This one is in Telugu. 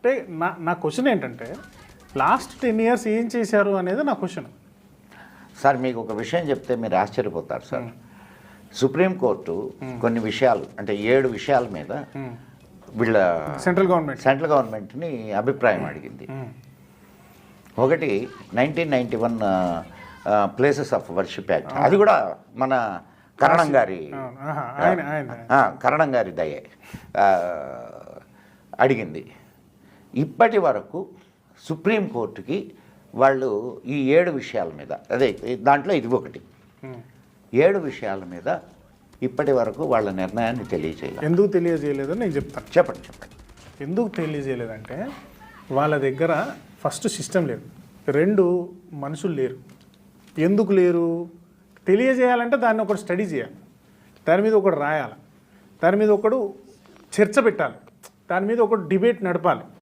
అంటే నా నా క్వశ్చన్ ఏంటంటే లాస్ట్ టెన్ ఇయర్స్ ఏం చేశారు అనేది నా క్వశ్చన్ సార్ మీకు ఒక విషయం చెప్తే మీరు ఆశ్చర్యపోతారు సార్. సుప్రీంకోర్టు కొన్ని విషయాలు అంటే ఏడు విషయాల మీద వీళ్ళ సెంట్రల్ గవర్నమెంట్ సెంట్రల్ గవర్నమెంట్ని అభిప్రాయం అడిగింది. ఒకటి nineteen ninety one places of worship act అది కూడా మన కరణం గారి కరణం గారి దయే అడిగింది. ఇప్పటి వరకు సుప్రీంకోర్టుకి వాళ్ళు ఈ ఏడు విషయాల మీద అదే దాంట్లో ఇది ఒకటి. ఏడు విషయాల మీద ఇప్పటి వరకు వాళ్ళ నిర్ణయాన్ని తెలియజేయాలి ఎందుకు తెలియజేయలేదని నేను చెప్తాను. చెప్పండి చెప్పండి. ఎందుకు తెలియజేయలేదంటే వాళ్ళ దగ్గర ఫస్ట్ సిస్టమ్ లేదు. రెండు మనుషులు లేరు. ఎందుకు లేరు? తెలియజేయాలంటే దాన్ని ఒకటి స్టడీ చేయాలి. దాని మీద ఒకటి రాయాలి. దాని మీద ఒకడు చర్చ పెట్టాలి. దాని మీద ఒకటి డిబేట్ నడపాలి.